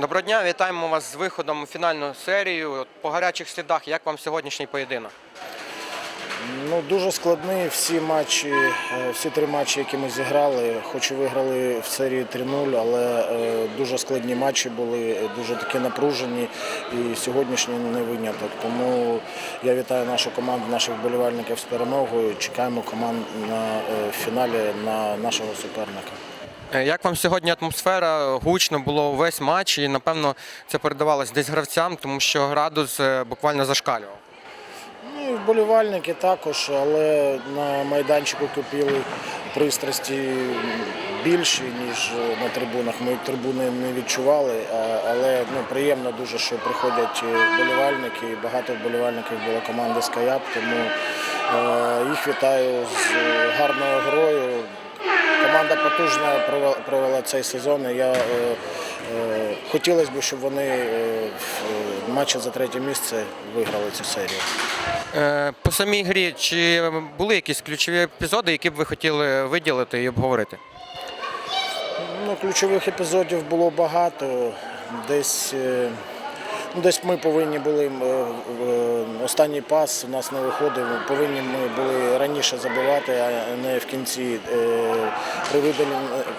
Доброго дня, вітаємо вас з виходом у фінальну серію. По гарячих слідах, як вам сьогоднішній поєдинок? Ну, дуже складний всі матчі, е, всі три матчі, які ми зіграли, хоч і виграли в серії 3-0, але е, дуже складні матчі були, е, дуже такі напружені. І сьогоднішній не виняток. Тому я вітаю нашу команду, наших вболівальників з перемогою. Чекаємо команд на фіналі на нашого суперника. Е, Як вам сьогодні атмосфера? Гучно було весь матч, і напевно це передавалось десь гравцям, тому що градус е, буквально зашкалював. Ну, і вболівальники також, але на майданчику кипіли пристрасті більші, ніж на трибунах. Ми трибуни не відчували, але ну, приємно дуже, що приходять вболівальники. Багато вболівальників було команди «Скаяп», тому е, їх вітаю з гарною грою. Потужна провела, провела цей сезон. і Я е, е, хотілося б, щоб вони е, в матчі за третє місце виграли цю серію. Е, По самій грі, чи були якісь ключові епізоди, які б ви хотіли виділити і обговорити? Ну, ключових епізодів було багато. Десь, е, ну, десь ми повинні були е, е, останній пас у нас не виходив. Повинні ми були раніше забивати, а не в кінці. Е,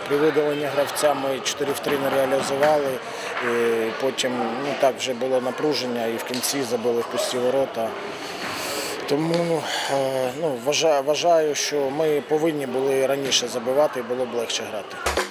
При видаленні, гравця ми 4 в 3 не реалізували. Потім ну, так вже було напруження і в кінці забили в пусті ворота. Тому е, ну, вважаю, вважаю, що ми повинні були раніше забивати і було б легше грати.